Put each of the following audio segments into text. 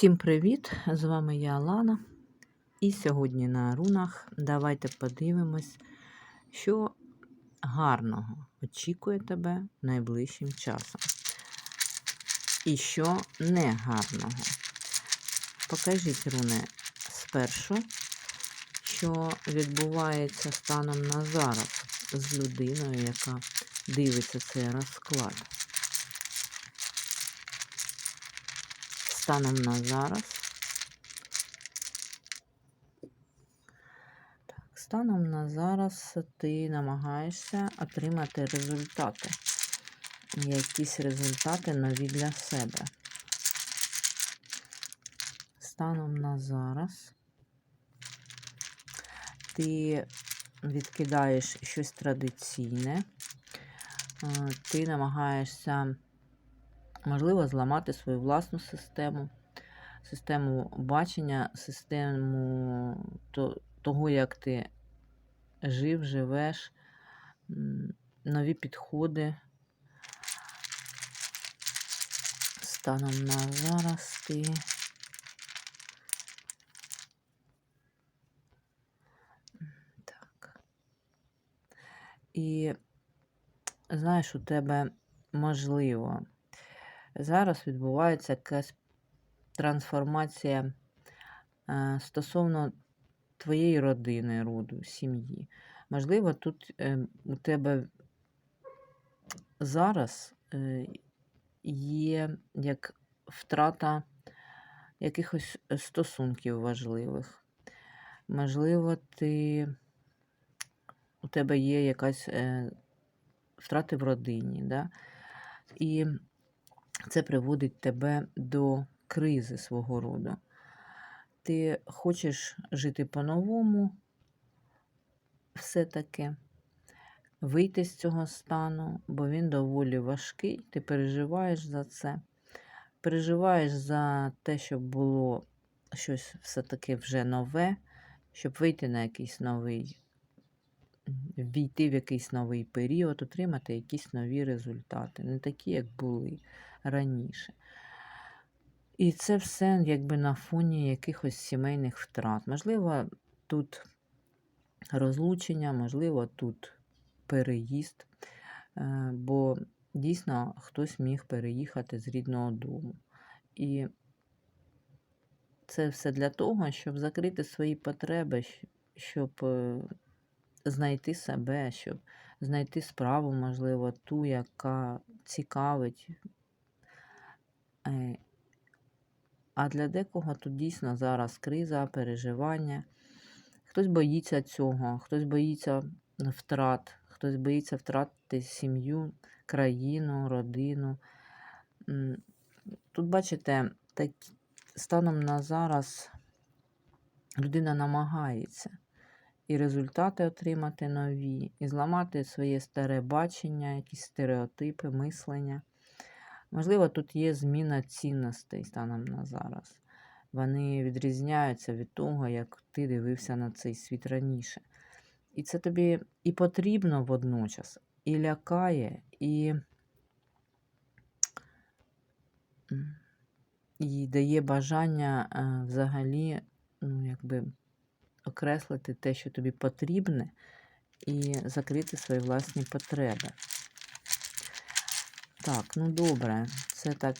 Всім привіт! З вами я Алана. І сьогодні на рунах давайте подивимось, що гарного очікує тебе найближчим часом. І що не гарного. Покажіть руни спершу, що відбувається станом на зараз з людиною, яка дивиться цей розклад. Станом на зараз. Так, станом на зараз ти намагаєшся отримати результати. Якісь результати нові для себе. Станом на зараз ти відкидаєш щось традиційне, ти намагаєшся можливо, зламати свою власну систему, систему бачення, систему того, як ти жив, живеш, нові підходи. Станом на зараз ти. Так. І знаєш, у тебе можливо зараз відбувається якась трансформація е, стосовно твоєї родини, роду, сім'ї. Можливо, тут е, у тебе зараз е, є як втрата якихось стосунків важливих. Можливо, ти, у тебе є якась втрати в родині. Да? І це приводить тебе до кризи свого роду. Ти хочеш жити по-новому, все-таки вийти з цього стану, бо він доволі важкий, ти переживаєш за це. Переживаєш за те, щоб було щось все-таки вже нове, щоб вийти на якийсь новий, війти в якийсь новий період, отримати якісь нові результати, не такі, як були раніше. І це все якби на фоні якихось сімейних втрат. Можливо, тут розлучення, можливо, тут переїзд, е, бо дійсно хтось міг переїхати з рідного дому. І це все для того, щоб закрити свої потреби, щоб е, знайти себе, щоб знайти справу, можливо, ту, яка цікавить а для декого тут дійсно зараз криза, переживання. Хтось боїться цього, хтось боїться втрат, хтось боїться втратити сім'ю, країну, родину. Тут, бачите, так, станом на зараз людина намагається і результати отримати нові, і зламати своє старе бачення, якісь стереотипи, мислення. Можливо, тут є зміна цінностей станом на зараз. Вони відрізняються від того, як ти дивився на цей світ раніше. І це тобі і потрібно водночас, і лякає, і і дає бажання е, взагалі ну, якби, окреслити те, що тобі потрібне, і закрити свої власні потреби. Так, ну добре, це так,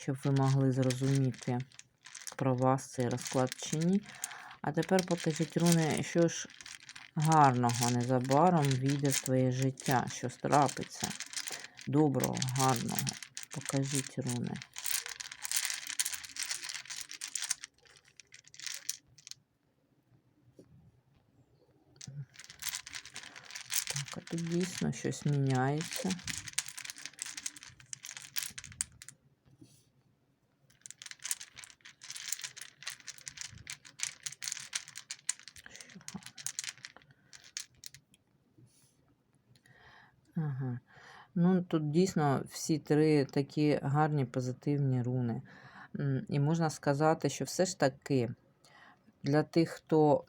щоб ви могли зрозуміти про вас цей розклад чи ні. А тепер покажіть, руни, що ж гарного незабаром війде в твоє життя, що трапиться. Доброго, гарного. Покажіть руни. Так, а тут дійсно щось міняється. Ага. Ну, тут дійсно всі три такі гарні позитивні руни. І можна сказати, що все ж таки для тих, хто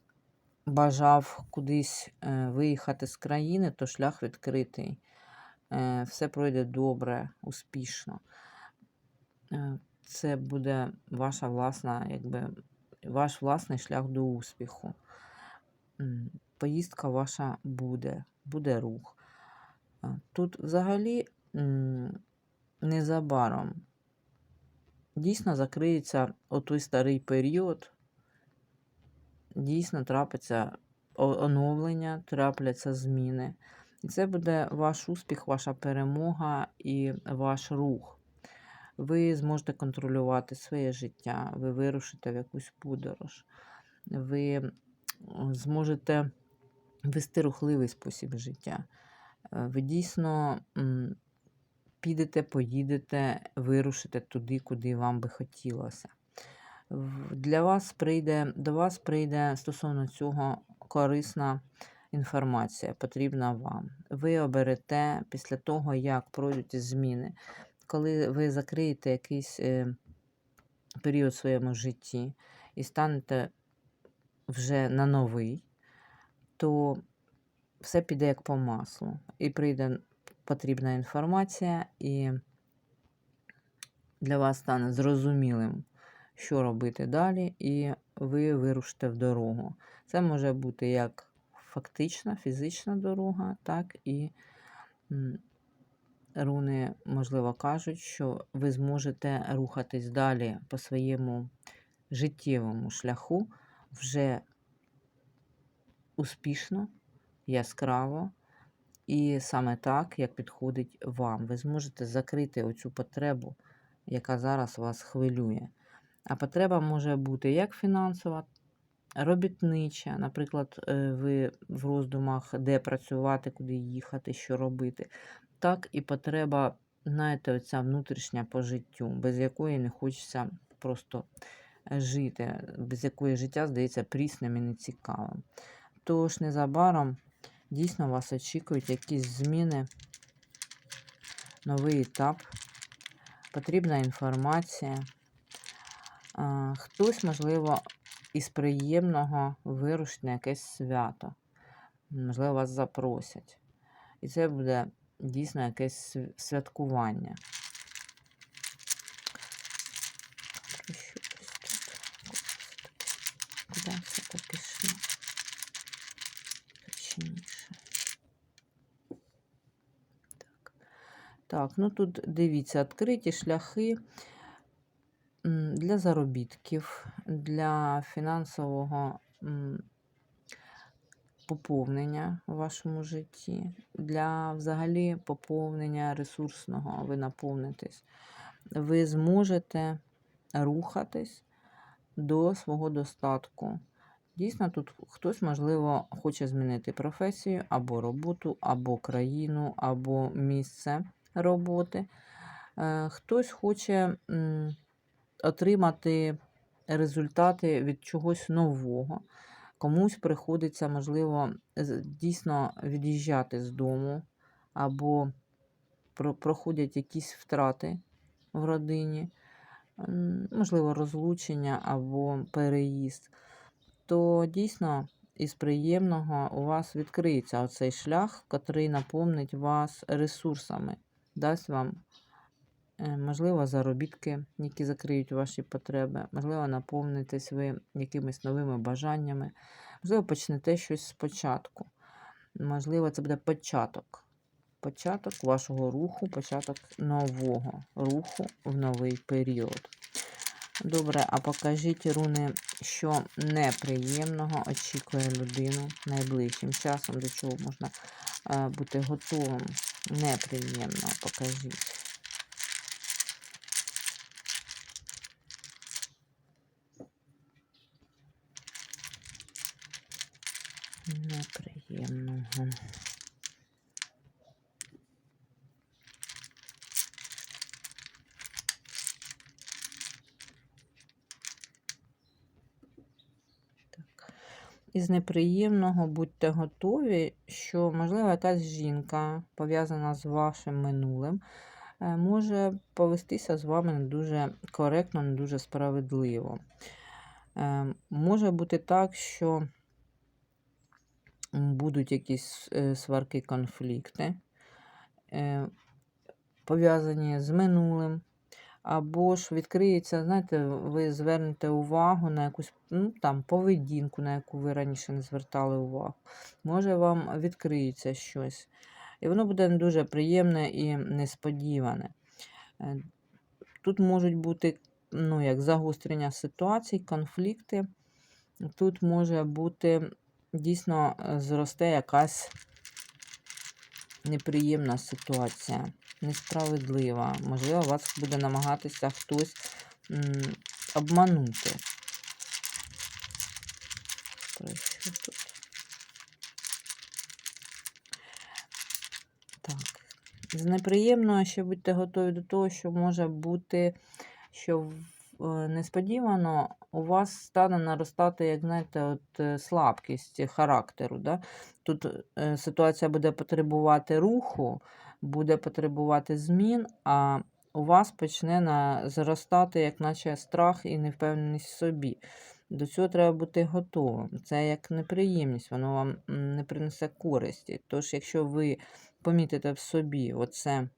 бажав кудись е, виїхати з країни, то шлях відкритий. Е, все пройде добре, успішно. Е, це буде ваша власна, якби, ваш власний шлях до успіху. Поїздка ваша буде, буде рух. Тут взагалі незабаром дійсно закриється отой старий період, дійсно трапиться оновлення, трапляться зміни. І це буде ваш успіх, ваша перемога і ваш рух. Ви зможете контролювати своє життя, ви вирушите в якусь подорож, ви зможете вести рухливий спосіб життя. Е, Ви дійсно підете, поїдете, вирушите туди, куди вам би хотілося. Для вас прийде, до вас прийде стосовно цього корисна інформація, потрібна вам. Ви оберете після того, як пройдуть зміни, коли ви закриєте якийсь е, період в своєму житті і станете вже на новий, то все піде як по маслу. І прийде потрібна інформація, і для вас стане зрозумілим, що робити далі, і ви вирушите в дорогу. Це може бути як фактична, фізична дорога, так і руни, можливо, кажуть, що ви зможете рухатись далі по своєму життєвому шляху вже успішно, яскраво. І саме так, як підходить вам. Ви зможете закрити оцю потребу, яка зараз вас хвилює. А потреба може бути як фінансова, робітнича. Наприклад, е, ви в роздумах, де працювати, куди їхати, що робити. Так і потреба, знаєте, оця внутрішня по життю, без якої не хочеться просто жити, без якої життя здається прісним і нецікавим. Тож незабаром дійсно вас очікують якісь зміни, новий етап, потрібна інформація. Хтось, можливо, із приємного вирушить на якесь свято. Можливо, вас запросять. І це буде дійсно якесь святкування. Про що ось тут? Куди це так пішло? Точніше. Так. Так, ну тут дивіться, відкриті шляхи для заробітків, для фінансового поповнення у вашому житті, для взагалі поповнення ресурсного, ви наповнитесь. Ви зможете рухатись до свого достатку. Дійсно, тут хтось, можливо, хоче змінити професію або роботу, або країну, або місце роботи. Е, Хтось хоче отримати результати від чогось нового. Комусь приходиться, можливо, дійсно від'їжджати з дому, або проходять якісь втрати в родині, можливо, розлучення або переїзд, то дійсно із приємного у вас відкриється оцей шлях, який наповнить вас ресурсами, дасть вам, е, можливо, заробітки, які закриють ваші потреби, можливо, наповнитесь ви якимись новими бажаннями, можливо, почнете щось спочатку. Можливо, це буде початок. Початок вашого руху, початок нового руху в новий період. Добре, а покажіть руни, що неприємного очікує людину найближчим часом, до чого можна е, бути готовим. Неприємного покажіть. Неприємного. Із неприємного будьте готові, що, можливо, якась жінка, пов'язана з вашим минулим, е, може повестися з вами не дуже коректно, не дуже справедливо. Е, Може бути так, що будуть якісь е, сварки, конфлікти, пов'язані з минулим. Або ж відкриється, знаєте, ви звернете увагу на якусь ну, там, поведінку, на яку ви раніше не звертали увагу. Може, вам відкриється щось. І воно буде дуже приємне і несподіване. Е, Тут можуть бути ну, як загострення ситуацій, конфлікти. Тут може бути дійсно зросте якась неприємна ситуація, несправедлива. Можливо, вас буде намагатися хтось м, обманути. Про що тут? Так. З неприємного ще будьте готові до того, що може бути, що несподівано у вас стане наростати, як знаєте, от е, слабкість характеру. Да? Тут е, ситуація буде потребувати руху, буде потребувати змін, а у вас почне на, зростати, як наче страх і невпевненість в собі. До цього треба бути готовим. Це як неприємність, воно вам не принесе користі. Тож, якщо ви помітите в собі оце,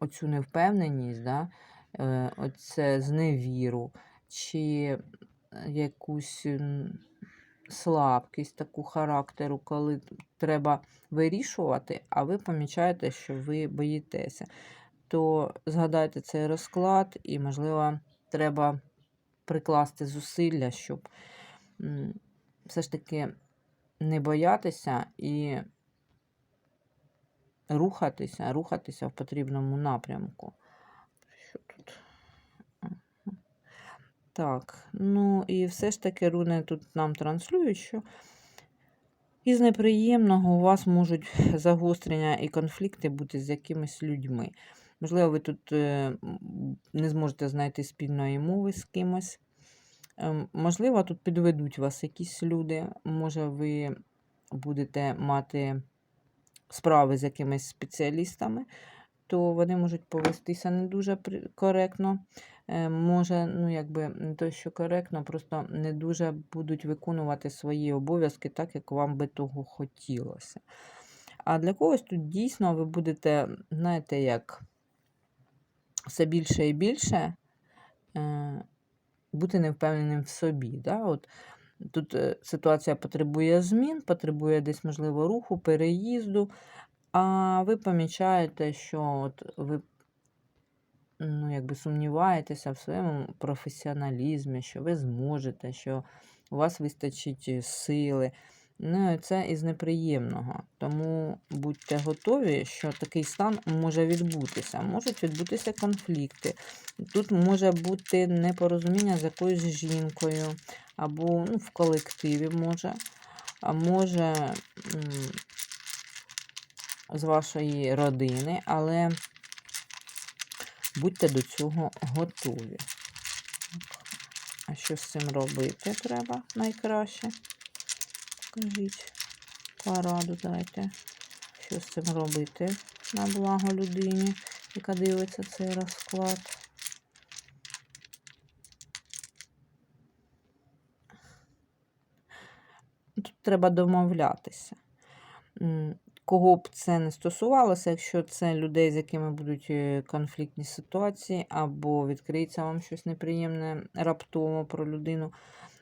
оцю невпевненість, да? е, оце зневіру, чи якусь слабкість таку характеру, коли треба вирішувати, а ви помічаєте, що ви боїтеся, то згадайте цей розклад і, можливо, треба прикласти зусилля, щоб все ж таки не боятися і рухатися, рухатися в потрібному напрямку. Що тут? Так, ну і все ж таки руни тут нам транслюють, що із неприємного у вас можуть загострення і конфлікти бути з якимись людьми. Можливо, ви тут е, не зможете знайти спільної мови з кимось. Ем, Можливо, тут підведуть вас якісь люди. Може, ви будете мати справи з якимись спеціалістами, то вони можуть повестися не дуже коректно. Е, Може, ну якби не то, що коректно, просто не дуже будуть виконувати свої обов'язки так, як вам би того хотілося. А для когось тут дійсно ви будете, знаєте, як все більше і більше е, бути невпевненим в собі. Да? От, тут е, ситуація потребує змін, потребує десь, можливо, руху, переїзду, а ви помічаєте, що от ви ну, якби сумніваєтеся в своєму професіоналізмі, що ви зможете, що у вас вистачить е, сили. Ну, це із неприємного. Тому будьте готові, що такий стан може відбутися. Можуть відбутися конфлікти. Тут може бути непорозуміння з якоюсь жінкою, або ну, в колективі може, а може з вашої родини, але будьте до цього готові. А що з цим робити треба найкраще? Скажіть, пораду дайте. Що з цим робити на благо людині, яка дивиться цей розклад. Тут треба домовлятися. Кого б це не стосувалося, якщо це людей, з якими будуть е, конфліктні ситуації, або відкриється вам щось неприємне раптово про людину,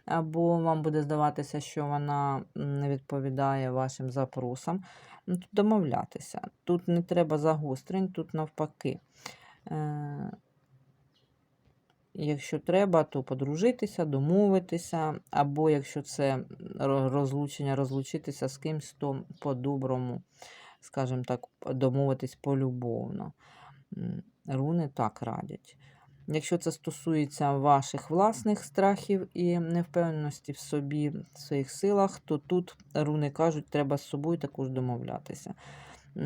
або вам буде здаватися, що вона не відповідає вашим запросам. Ну, Тут домовлятися. Тут не треба загострень, тут навпаки. Е, Якщо треба, то подружитися, домовитися, або якщо це розлучення, розлучитися з кимсь, то по-доброму, скажімо так, домовитись полюбовно. Руни так радять. Якщо це стосується ваших власних страхів і невпевненості в собі, в своїх силах, то тут руни кажуть, треба з собою також домовлятися.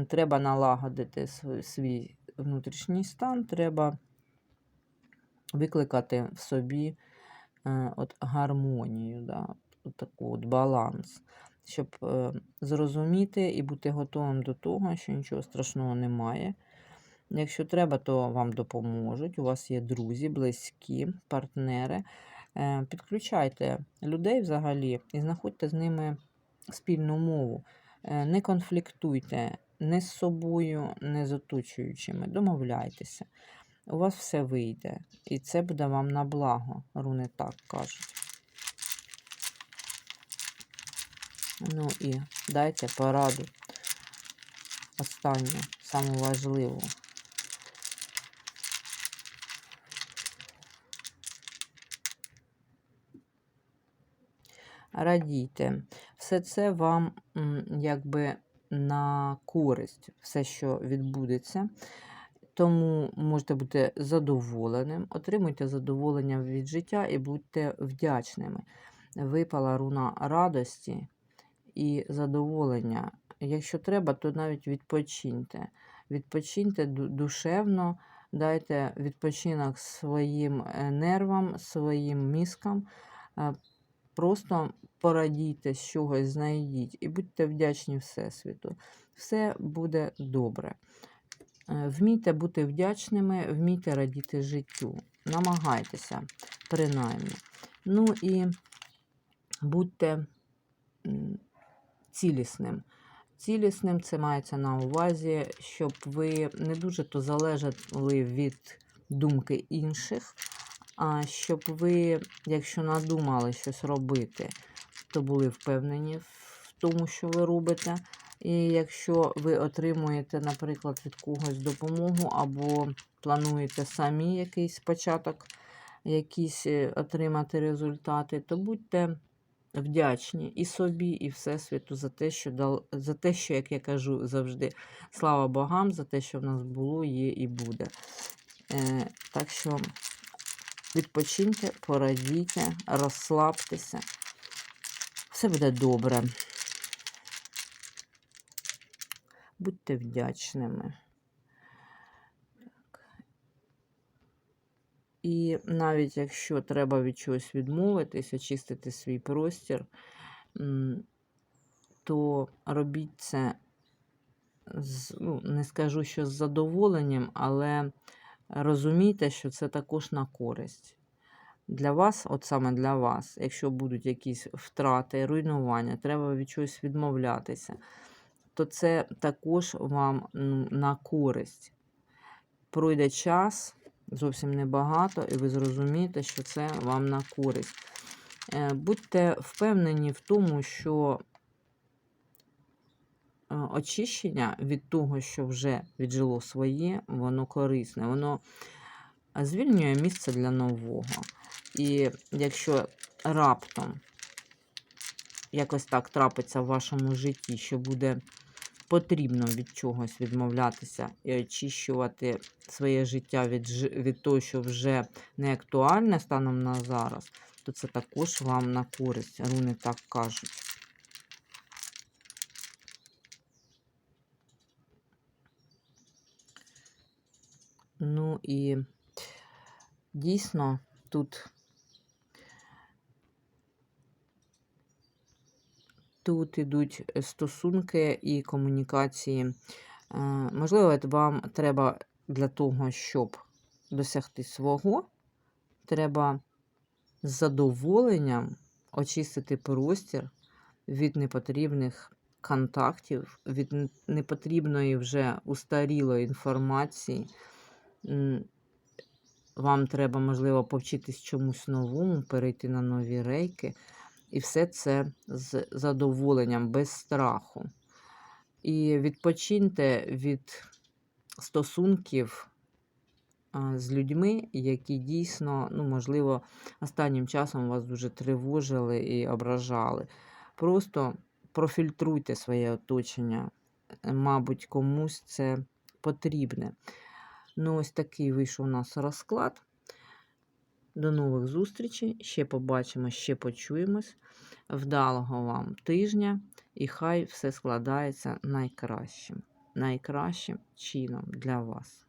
Треба налагодити свій внутрішній стан, треба викликати в собі е, от гармонію, да, от таку от баланс, щоб е, зрозуміти і бути готовим до того, що нічого страшного немає. Якщо треба, то вам допоможуть. У вас є друзі, близькі, партнери. Е, Підключайте людей взагалі і знаходьте з ними спільну мову. Е, Не конфліктуйте, не з собою, не з оточуючими. Домовляйтеся. У вас все вийде. І це буде вам на благо, руни так кажуть. Ну і дайте пораду. Останню, саму важливу. Радійте. Все це вам якби на користь, все, що відбудеться. Тому можете бути задоволеним, отримуйте задоволення від життя і будьте вдячними. Випала руна радості і задоволення. Якщо треба, то навіть відпочиньте. Відпочиньте душевно, дайте відпочинок своїм е, нервам, своїм мізкам. Просто порадійте з чогось, знайдіть і будьте вдячні Всесвіту. Все буде добре. Е, Вмійте бути вдячними, вмійте радіти життю. Намагайтеся, принаймні. Ну і будьте цілісним. Цілісним це мається на увазі, щоб ви не дуже то залежали від думки інших, щоб ви, якщо надумали щось робити, то були впевнені в тому, що ви робите. І якщо ви отримуєте, наприклад, від когось допомогу, або плануєте самі якийсь початок, якісь е, отримати результати, то будьте вдячні і собі, і Всесвіту за те, що дал, за те, що, як я кажу завжди, слава богам, за те, що в нас було, є і буде. Е, так що відпочиньте, порадійте, розслабтеся. Все буде добре. Будьте вдячними. І навіть якщо треба від чогось відмовитись, очистити свій простір, то робіть це з, ну, не скажу, що з задоволенням, але розумійте, що це також на користь. Для вас, от саме для вас, якщо будуть якісь втрати, руйнування, треба від чогось відмовлятися, то це також вам на користь. Пройде час, зовсім небагато, і ви зрозумієте, що це вам на користь. Е, Будьте впевнені в тому, що очищення від того, що вже віджило своє, воно корисне, воно звільнює місце для нового. І якщо раптом якось так трапиться в вашому житті, що буде потрібно від чогось відмовлятися і очищувати своє життя від, від того, що вже не актуальне станом на зараз, то це також вам на користь. Руни так кажуть. Ну і дійсно тут Тут ідуть стосунки і комунікації. Е, Можливо, вам треба для того, щоб досягти свого, треба з задоволенням очистити простір від непотрібних контактів, від непотрібної вже устарілої інформації. Вам треба, можливо, повчитись чомусь новому, перейти на нові рейки. І все це з задоволенням, без страху. І відпочиньте від стосунків з людьми, які дійсно, ну, можливо, останнім часом вас дуже тривожили і ображали. Просто профільтруйте своє оточення. Мабуть, комусь це потрібне. Ну, ось такий вийшов у нас розклад. До нових зустрічей. Ще побачимо, ще почуємось. Вдалого вам тижня, і хай все складається найкращим, найкращим чином для вас.